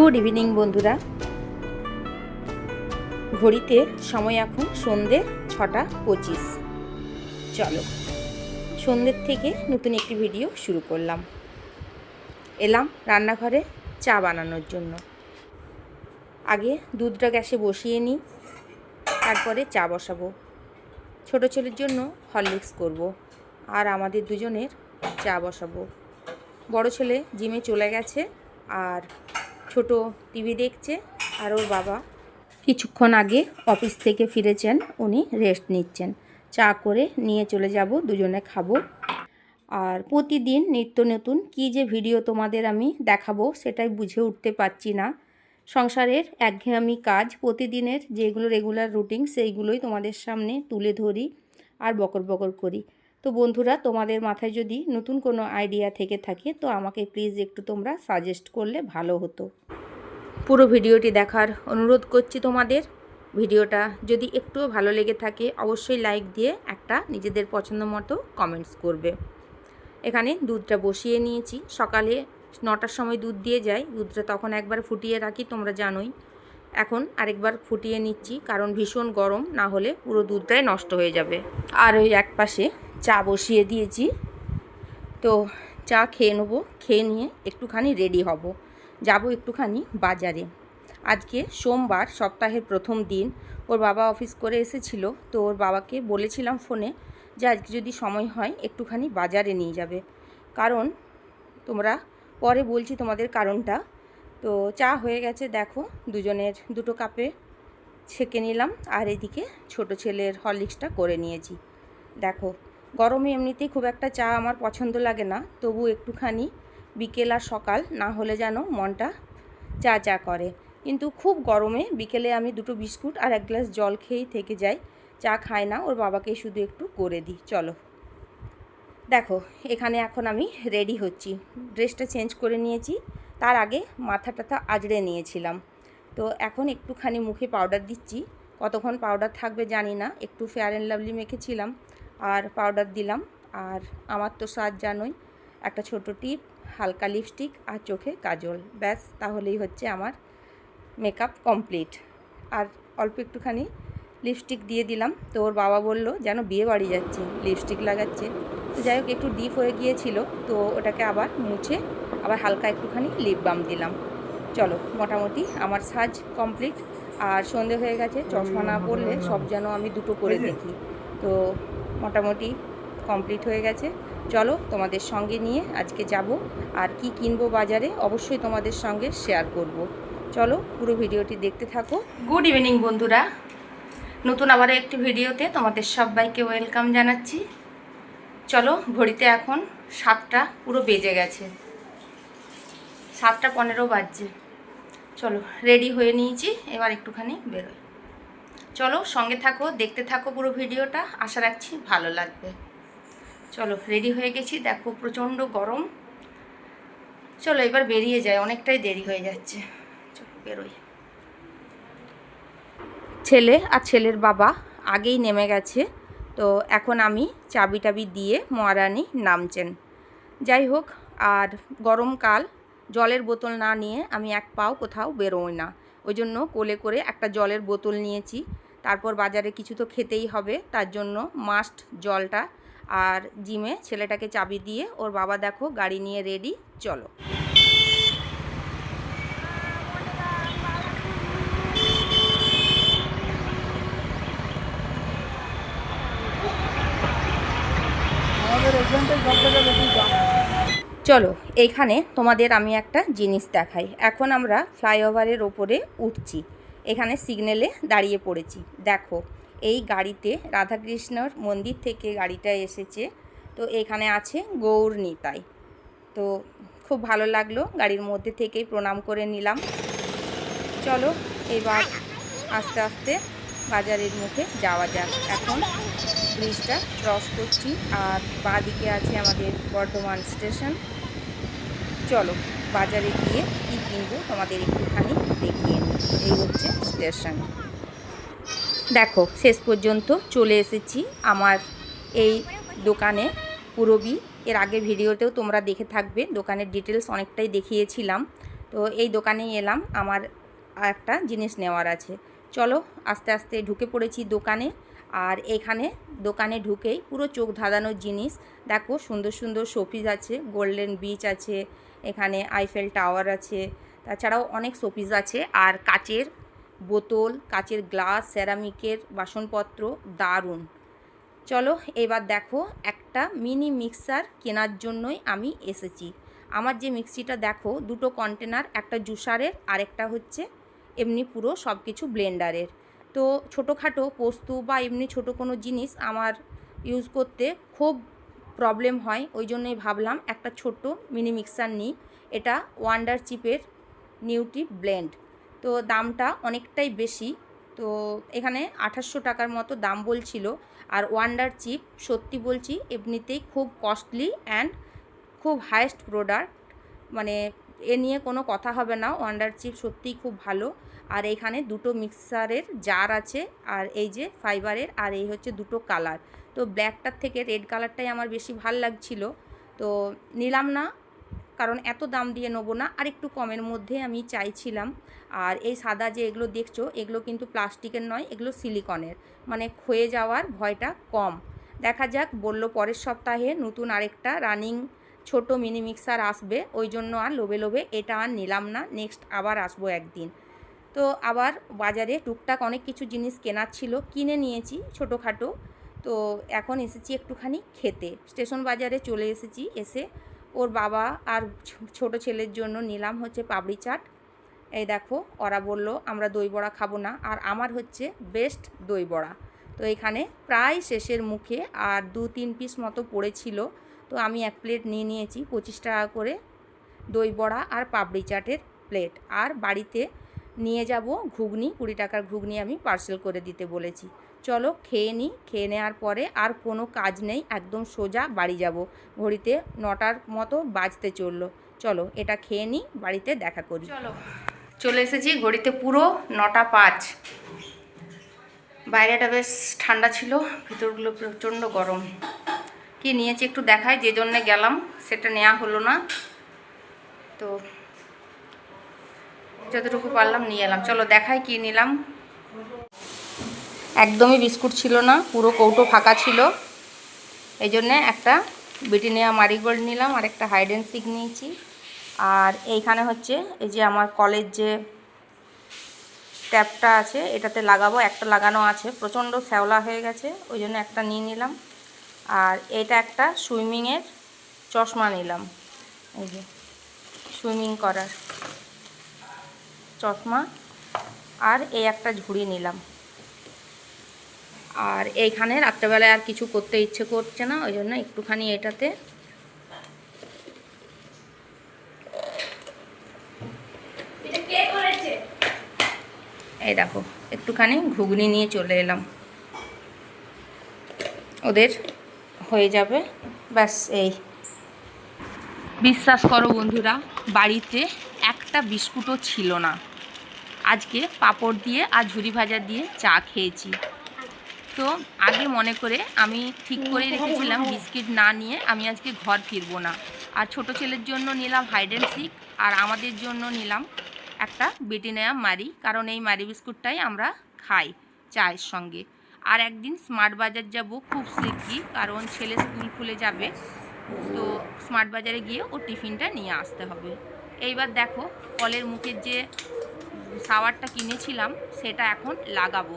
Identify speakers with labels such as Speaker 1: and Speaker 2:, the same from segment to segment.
Speaker 1: Good evening, বন্ধুরা। ঘড়িতে সময় এখন সন্ধে ছটা পঁচিশ। চলো, সন্ধ্যের থেকে নতুন একটি ভিডিও শুরু করলাম। এলাম রান্নাঘরে চা বানানোর জন্য। আগে দুধটা গ্যাসে বসিয়ে নিই, তারপরে চা বসাবো। ছোটো ছেলের জন্য হরলিক্স করব আর আমাদের দুজনের চা বসাবো। বড় ছেলে জিমে চলে গেছে আর ছোট টিভি দেখছে আর ওর বাবা। কিছুক্ষণ আগে অফিস থেকে ফিরেছেন, উনি রেস্ট নিচ্ছেন। চা করে নিয়ে চলে যাব, দুজনে খাব। আর প্রতিদিন নিত্য নতুন কী যে ভিডিও তোমাদের আমি দেখাবো সেটাই বুঝে উঠতে পারছি না। সংসারের একঘেয়েমি কাজ প্রতিদিনের যেগুলো রেগুলার রুটিন সেইগুলোই তোমাদের সামনে তুলে ধরি আর বকর বকর করি। তো বন্ধুরা, তোমাদের মাথায় যদি নতুন কোনো আইডিয়া থেকে থাকে, তো আমাকে প্লিজ একটু তোমরা সাজেস্ট করলে ভালো হতো। পুরো ভিডিওটি দেখার অনুরোধ করছি তোমাদের। ভিডিওটা যদি একটুও ভালো লেগে থাকে, অবশ্যই লাইক দিয়ে একটা নিজেদের পছন্দ মতো কমেন্টস করবে। এখানে দুধটা বসিয়ে নিয়েছি। সকালে নটার সময় দুধ দিয়ে যাই। দুধটা তখন একবার ফুটিয়ে রাখি, তোমরা জানোই। এখন আরেকবার ফুটিয়ে নিচ্ছি, কারণ ভীষণ গরম, না হলে পুরো দুধটাই নষ্ট হয়ে যাবে। আর ওই এক পাশে চা বসিয়ে দিয়েছি। তো চা খেয়ে নেব, খেয়ে নিয়ে একটুখানি রেডি হব। যাব একটুখানি বাজারে। আজকে সোমবার, সপ্তাহের প্রথম দিন। ওর বাবা অফিস করে এসেছিল, তো ওর বাবাকে বলেছিলাম ফোনে যে আজকে যদি সময় হয়, একটুখানি বাজারে নিয়ে যাবে। কারণ তোমরা, পরে বলছি তোমাদের কারণটা। তো চা হয়ে গেছে, দেখো, দুজনের দুটো কাপে ছেঁকে নিলাম আর এদিকে ছোট ছেলের হরলিক্সটা করে নিয়েছি। দেখো, গরমে এমনিতেই খুব একটা চা আমার পছন্দ লাগে না, তবু একটুখানি বিকেল আর সকাল না হলে যেন মনটা চা চা করে। কিন্তু খুব গরমে বিকেলে আমি দুটো বিস্কুট আর এক গ্লাস জল খেয়েই থেকে যাই, চা খাই না, ওর বাবাকে শুধু একটু করে দিই, চলো। দেখো, এখানে এখন আমি রেডি হচ্ছি। ড্রেসটা চেঞ্জ করে নিয়েছি তার আগে মাথা টাথা আজড়ে নিয়েছিলাম। তো এখন একটুখানি মুখে পাউডার দিচ্ছি। কতক্ষণ পাউডার থাকবে জানি না, একটু ফেয়ার অ্যান্ড লাভলি মেখেছিলাম আর পাউডার দিলাম। আর আমার তো সাজ জানোই, একটা ছোট টিপ হালকা লিপস্টিক আর চোখে কাজল। ব্যাস, তাহলেই হচ্ছে আমার মেকআপ কমপ্লিট আর অল্প একটুখানি লিপস্টিক দিয়ে দিলাম। তো ওর বাবা বলল, যেন বিয়ে বাড়ি যাচ্ছে লিপস্টিক লাগাচ্ছে। তো যাই হোক, একটু ডিপ হয়ে গিয়েছিল। তো ওটাকে আবার মুছে আবার হালকা একটুখানি লিপ বাম দিলাম। চলো মোটামুটি আমার সাজ কমপ্লিট আর সন্ধে হয়ে গেছে চশমা না পড়লে সব যেন আমি দুটো করে দেখি। তো মোটামুটি কমপ্লিট হয়ে গেছে। চলো তোমাদের সঙ্গে নিয়ে আজকে যাব। আর কি কিনবো বাজারে অবশ্যই তোমাদের সঙ্গে শেয়ার করব। চলো পুরো ভিডিওটি দেখতে থাকো। গুড ইভিনিং বন্ধুরা। নতুন আবার একটি ভিডিওতে তোমাদের সবাইকে ওয়েলকাম জানাচ্ছি। চলো ঘড়িতে এখন সাতটা পুরো বেজে গেছে। সাতটা পনেরো বাজছে। চলো রেডি হয়ে নিয়েছি, এবার একটুখানি বেরোই। চলো, সঙ্গে থাকো, দেখতে থাকো পুরো ভিডিওটা, আশা রাখছি ভালো লাগবে। চলো রেডি হয়ে গেছি, দেখো প্রচণ্ড গরম। চলো, এবার বেরিয়ে যায় অনেকটাই দেরি হয়ে যাচ্ছে। চলো, বেরোই। ছেলে আর ছেলের বাবা আগেই নেমে গেছে, তো এখন আমি চাবি টাবি দিয়ে মহারানী নামছেন। যাই হোক, আর গরমকাল জলের বোতল না নিয়ে আমি এক পাও কোথাও বেরোই না। ওই জন্য কোলে করে একটা জলের বোতল নিয়েছি। তারপর বাজারে কিছু তো খেতেই হবে, তার জন্য মাস্ট জলটা আর জিমে ছেলেটাকে চাবি দিয়ে, ওর বাবা দেখো, গাড়ি নিয়ে রেডি চলো। চলো এইখানে তোমাদের আমি একটা জিনিস দেখাই। এখন আমরা ফ্লাইওভারের ওপরে উঠছি। এখানে সিগন্যালে দাঁড়িয়ে পড়েছি। দেখো, এই গাড়িতে রাধাকৃষ্ণর মন্দির থেকে গাড়িটা এসেছে। তো এখানে আছে গৌর নিতাই। তো খুব ভালো লাগল গাড়ির মধ্যে থেকেই প্রণাম করে নিলাম। চলো, এবার আস্তে আস্তে বাজারের মুখে যাওয়া যাক। এখন ব্রিজটা ক্রস করছি আর বাঁ দিকে আছে আমাদের বর্ধমান স্টেশন। চলো, বাজারে গিয়ে কী কিনবো তোমাদের একটুখানি দেখিয়ে এই হচ্ছে স্টেশন। দেখো, শেষ পর্যন্ত চলে এসেছি আমার এই দোকানে পুরবি। এর আগে ভিডিওতেও তোমরা দেখে থাকবে, দোকানের ডিটেলস অনেকটাই দেখিয়েছিলাম। তো এই দোকানেই এলাম, আমার একটা জিনিস নেওয়ার আছে। চলো, আস্তে আস্তে ঢুকে পড়েছি দোকানে। আর এখানে দোকানে ঢুকেই পুরো চোখ ধাঁধানোর জিনিস। দেখো, সুন্দর সুন্দর শোপিস আছে, গোল্ডেন বিচ আছে এখানে আইফেল টাওয়ার আছে। তাছাড়াও অনেক শোপিস আছে। আর কাচের বোতল, কাচের গ্লাস সেরামিকের বাসনপত্র, দারুণ। চলো এবার দেখো একটা মিনি মিক্সার কেনার জন্যই আমি এসেছি। আমার যে মিক্সিটা দেখো, দুটো কন্টেনার একটা জুসারের আর একটা হচ্ছে এমনি পুরো সব কিছু ব্লেন্ডারের তো ছোটোখাটো পোস্ত বা এমনি ছোটো কোনো জিনিস আমার ইউজ করতে খুব প্রবলেম হয়, ওই জন্যই ভাবলাম একটা ছোট্ট মিনি মিক্সার নিই। এটা ওয়ান্ডার চিপের নিউটি ব্লেন্ড তো দামটা অনেকটাই বেশি। তো এখানে আঠাশশো টাকার মতো দাম বলছিল। আর ওয়ান্ডার চিপ সত্যি বলছি, এমনিতেই খুব কস্টলি অ্যান্ড খুব হায়েস্ট প্রোডাক্ট মানে এ নিয়ে কোনো কথা হবে না। ওয়ান্ডার চিপ সত্যিই খুব ভালো। আর এখানে দুটো মিক্সারের জার আছে। আর এই যে ফাইবারের আর এই হচ্ছে দুটো কালার তো ব্ল্যাকটার থেকে রেড কালারটাই আমার বেশি ভালো লাগছিল। তো নিলাম না, কারণ এত দাম দিয়ে নেব না, আর একটু কমের মধ্যে আমি চাইছিলাম। আর এই সাদা যে এগুলো দেখছ, এগুলো কিন্তু প্লাস্টিকের নয়, এগুলো সিলিকনের মানে ক্ষয়ে যাওয়ার ভয়টা কম। দেখা যাক, বলল পরের সপ্তাহে নতুন আরেকটা রানিং ছোট মিনি মিক্সার আসবে, ওই জন্য আর লোভে লোভে এটা আর নিলাম না নেক্সট আবার আসব একদিন। তো আবার বাজারে টুকটাক অনেক কিছু জিনিস কেনার ছিল, কিনে নিয়েছি ছোটোখাটো। তো এখন এসেছি একটুখানি খেতে। স্টেশন বাজারে চলে এসেছি এসে। ওর বাবা আর ছোট ছেলের জন্য নিলাম হচ্ছে পাপড়ি চাট। এই দেখো, ওরা বলল, আমরা দই বড়া খাব না। আর আমার হচ্ছে বেস্ট দই বড়া। তো এখানে প্রায় শেষের মুখে আর দু তিন পিস মতো পড়েছিল। তো আমি এক প্লেট নিয়ে নিয়েছি পঁচিশ টাকা করে দই বড়া আর পাপড়ি চাটের প্লেট আর বাড়িতে নিয়ে যাব ঘুগনি, কুড়ি টাকার ঘুগনি আমি পার্সেল করে দিতে বলেছি। চলো খেয়ে নিই, খেয়ে নেওয়ার পরে আর কোনো কাজ নেই, একদম সোজা বাড়ি যাব। ঘড়িতে নটার মতো বাজতে চলল। চলো এটা খেয়ে নিই, বাড়িতে দেখা করি। চলো। চলে এসেছি ঘড়িতে পুরো নটা পাঁচ। বাইরেটা বেশ ঠান্ডা ছিল, ভিতরগুলো প্রচণ্ড গরম। কি নিয়েছি একটু দেখায় যে জন্যে গেলাম, সেটা নেওয়া হলো না। তো যতটুকু পারলাম নিয়ে এলাম। চলো দেখাই কি নিলাম। একদমই বিস্কুট ছিল না, পুরো কৌটো ফাঁকা ছিল। এই জন্যে একটা ব্রিটানিয়া মারিগোল্ড নিলাম, আর একটা হাইড সিক নিয়েছি। আর এইখানে হচ্ছে এই যে আমার কলেজ যে ট্যাপটা আছে, এটাতে লাগাবো। একটা লাগানো আছে, প্রচণ্ড শ্যাওলা হয়ে গেছে ওই জন্য একটা নিয়ে নিলাম। আর এটা একটা সুইমিংয়ের চশমা নিলাম। এই যে সুইমিং করার। চশমা আর এই একটা ঝুড়ি নিলাম। আর এইখানে রাত্রেবেলায় আর কিছু করতে ইচ্ছে করছে না ওই জন্য একটুখানি এটাতে এই দেখো একটুখানি ঘুগনি নিয়ে চলে এলাম। ওদের হয়ে যাবে। ব্যাস এই। বিশ্বাস করো বন্ধুরা বাড়িতে একটা বিস্কুটও ছিল না। আজকে পাঁপড় দিয়ে আর ঝুরি ভাজা দিয়ে চা খেয়েছি। তো আগে মনে করে আমি ঠিক করে রেখেছিলাম বিস্কিট না নিয়ে আমি আজকে ঘর ফিরবো না। আর ছোট ছেলের জন্য নিলাম হাইড অ্যান্ড সিক আর আমাদের জন্য নিলাম একটা বেটিনায়া মারি কারণ এই মারি বিস্কুটটাই আমরা খাই চায়ের সঙ্গে। আর একদিন স্মার্ট বাজার যাব, খুব শিগগিরই কারণ ছেলে স্কুল খুলে যাবে। তো স্মার্ট বাজারে গিয়ে ও টিফিনটা নিয়ে আসতে হবে। এইবার দেখো কলের মুখের যে সাওয়ারটা কিনেছিলাম, সেটা এখন লাগাবো।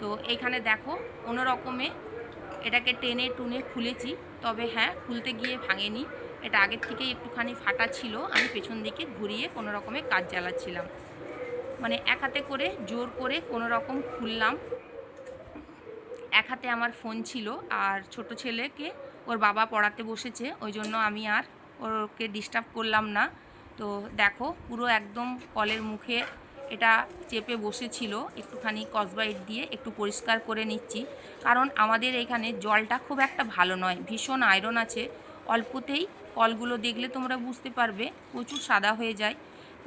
Speaker 1: তো এখানে দেখো, কোনো রকমে এটাকে টেনে টুনে খুলেছি, তবে হ্যাঁ খুলতে গিয়ে ভাঙেনি। এটা আগের থেকেই একটুখানি ফাটা ছিল, আমি পেছন দিকে ঘুরিয়ে কোনো রকমে কাজ চালাচ্ছিলাম মানে এক হাতে করে জোর করে কোনো রকম খুললাম। এক হাতে আমার ফোন ছিল, আর ছোট ছেলেকে ওর বাবা পড়াতে বসেছে, ওই জন্য আমি আর ওকে ডিস্টার্ব করলাম না। তো দেখো, পুরো একদম কলের মুখে এটা চেপে বসেছিল, একটুখানি কসবাইট দিয়ে একটু পরিষ্কার করে নিচ্ছি। কারণ আমাদের এখানে জলটা খুব একটা ভালো নয়, ভীষণ আয়রন আছে। অল্পতেই কলগুলো দেখলে তোমরা বুঝতে পারবে, প্রচুর সাদা হয়ে যায়।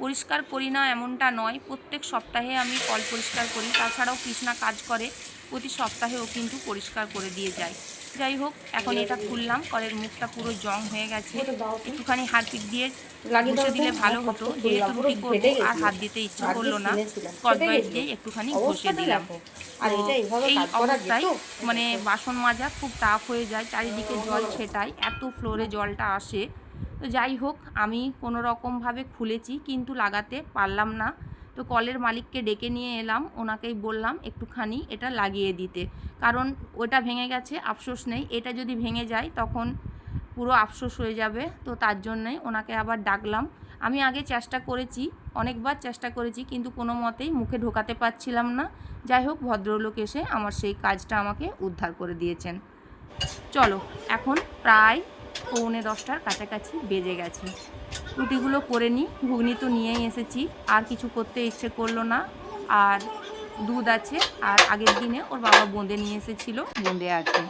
Speaker 1: পরিষ্কার করি না এমনটা নয়, প্রত্যেক সপ্তাহে আমি কল পরিষ্কার করি। তাছাড়াও কৃষ্ণা কাজ করে, প্রতি সপ্তাহে ও কিন্তু পরিষ্কার করে দিয়ে যায়। যাই হোক এখন এটা খুললাম। কলের মুখটা পুরো জং হয়ে গেছে। একটুখানি হারপিক দিয়ে ঘষে দিলে ভালো হতো। যেহেতু রুটি করব আর হাত দিতে ইচ্ছে করল না। কসবাইট দিয়ে একটুখানি ঘষে দিলাম। এই অবস্থায় মানে বাসন মাজা খুব টাফ হয়ে যায়। চারিদিকে জল ছেটায় এত ফ্লোরে জলটা আসে। তো যাই হোক আমি কোনো রকমভাবে খুলেছি কিন্তু লাগাতে পারলাম না। তো কলের মালিককে ডেকে নিয়ে এলাম, ওনাকেই বললাম একটুখানি এটা লাগিয়ে দিতে। কারণ ওটা ভেঙে গেছে, আফসোস নেই। এটা যদি ভেঙে যায়, তখন পুরো আফসোস হয়ে যাবে। তো তার জন্যই ওনাকে আবার ডাকলাম। আমি আগে চেষ্টা করেছি, অনেকবার চেষ্টা করেছি, কিন্তু কোনো মতেই মুখে ঢোকাতে পারছিলাম না। যাই হোক, ভদ্রলোক এসে আমার সেই কাজটা আমাকে উদ্ধার করে দিয়েছেন। চলো, এখন প্রায় পৌনে দশটার কাছাকাছি বেজে গেছে। রুটিগুলো করে নিই। ঘুগনি তো নিয়েই এসেছি। আর কিছু করতে ইচ্ছে করল না। আর দুধ আছে। আর আগের দিনে ওর বাবা বোঁদে নিয়ে এসেছিল। বোঁদে আছে।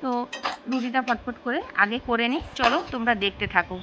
Speaker 1: তো রুটিটা ফটফট করে আগে করে নিই। চলো তোমরা দেখতে থাকো।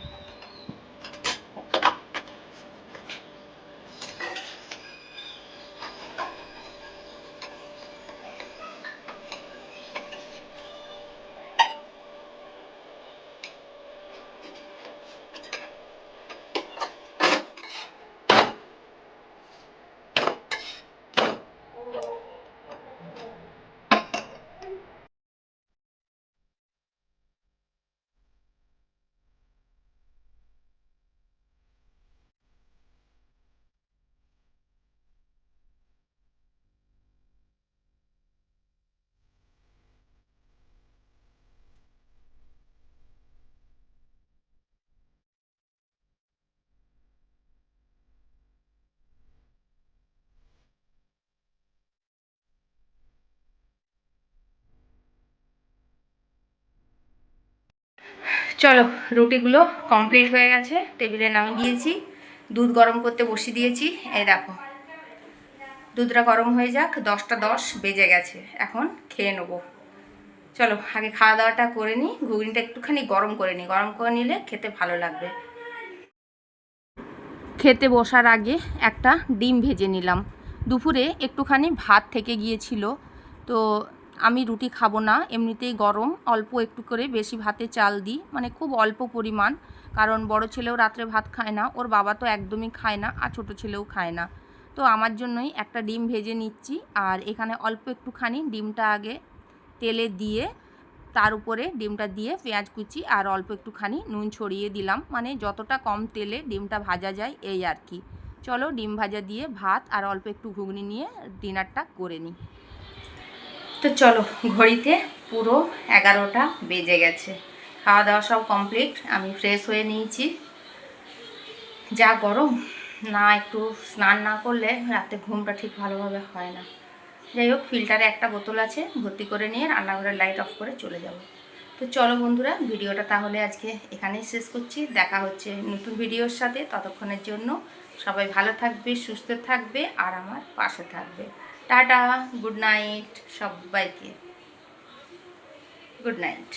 Speaker 1: চলো, রুটিগুলো কমপ্লিট হয়ে গেছে, টেবিলে নামিয়ে দিয়েছি। দুধ গরম করতে বসিয়ে দিয়েছি, এই দেখো। দুধটা গরম হয়ে যাক, দশটা দশ বেজে গেছে, এখন খেয়ে নেব। চলো, আগে খাওয়া দাওয়াটা করে নিই, ঘুগনিটা একটুখানি গরম করে নিই। গরম করে নিলে খেতে ভালো লাগবে। খেতে বসার আগে একটা ডিম ভেজে নিলাম। দুপুরে একটুখানি ভাত থেকে গিয়েছিল, তো আমি রুটি খাব না, এমনিতেই গরম, অল্প একটু করে বেশি ভাতে চাল দিই মানে খুব অল্প পরিমাণ, কারণ বড় ছেলেও রাত্রে ভাত খায় না, ওর বাবা তো একদমই খায় না, আর ছোটো ছেলেও খায় না। তো আমার জন্যই একটা ডিম ভেজে নিচ্ছি, আর এখানে অল্প একটুখানি ডিমটা আগে তেলে দিয়ে, তার উপরে ডিমটা দিয়ে পেঁয়াজ কুচি আর অল্প একটুখানি নুন ছড়িয়ে দিলাম মানে যতটা কম তেলে ডিমটা ভাজা যায় এই আর কি। চলো ডিম ভাজা দিয়ে ভাত আর অল্প একটু ঘুগনি নিয়ে ডিনারটা করে নিই। তো চলো, ঘড়িতে পুরো এগারোটা বেজে গেছে। খাওয়া দাওয়া সব কমপ্লিট আমি ফ্রেশ হয়ে নিয়েছি। যা গরম, না একটু স্নান না করলে রাতে ঘুমটা ঠিক ভালোভাবে হয় না। যাই হোক ফিল্টারে একটা বোতল আছে, ভর্তি করে নিয়ে রান্নাঘরের লাইট অফ করে চলে যাব। তো চলো বন্ধুরা, ভিডিওটা তাহলে আজকে এখানেই শেষ করছি। দেখা হচ্ছে নতুন ভিডিওর সাথে। ততক্ষণের জন্য সবাই ভালো থাকবে, সুস্থ থাকবে, আর আমার পাশে থাকবে। টাটা গুড নাইট সবাইকে। Good night.